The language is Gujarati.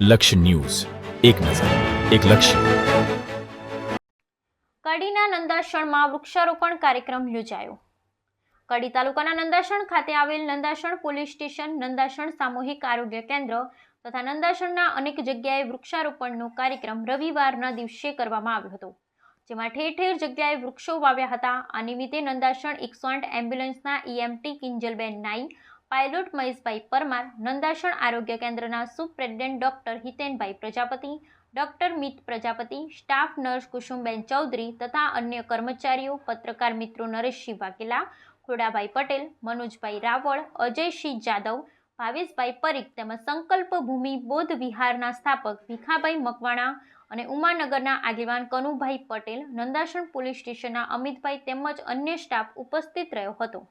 લક્ષ્ય ન્યૂઝ. એક નજર, એક લક્ષ્ય. કડીના નંદાસણમાં વૃક્ષારોપણ કાર્યક્રમ યોજાયો. કડી તાલુકાના નંદાસણ ખાતે આવેલ નંદાસણ પોલીસ સ્ટેશન નંદાસણ સામૂહિક આરોગ્ય કેન્દ્ર તથા નંદાસણના અનેક જગ્યાએ વૃક્ષારોપણનો કાર્યક્રમ રવિવારના દિવસે કરવામાં આવ્યો હતો. જેમાં ઠેર ઠેર જગ્યાએ વૃક્ષો વાવ્યા હતા. આ નિમિત્તે નંદાસણ એકસો આઠ એમ્બ્યુલન્સના ઈએમટી કિંજલબેન નાઈ પાયલોટ મહેશભાઈ પરમાર, નંદાસણ આરોગ્ય કેન્દ્રના સુપ્રેસિડેન્ટ doctor Hitenbhai Prajapati, doctor Mit Prajapati, staff nurse Kusumben Chaudhari તથા અન્ય કર્મચારીઓ, પત્રકાર મિત્રો નરેશસિંહ વાઘેલા, ખોડાભાઈ પટેલ, મનોજભાઈ રાવળ, અજયસિંહ જાદવ, ભાવેશભાઈ પરીખ તેમજ સંકલ્પ ભૂમિ બૌદ્ધ વિહારના સ્થાપક ભીખાભાઈ મકવાણા અને ઉમાનગરના આગેવાન કનુભાઈ પટેલ, નંદાસણ પોલીસ સ્ટેશનના અમિતભાઈ તેમજ અન્ય સ્ટાફ ઉપસ્થિત રહ્યો હતો.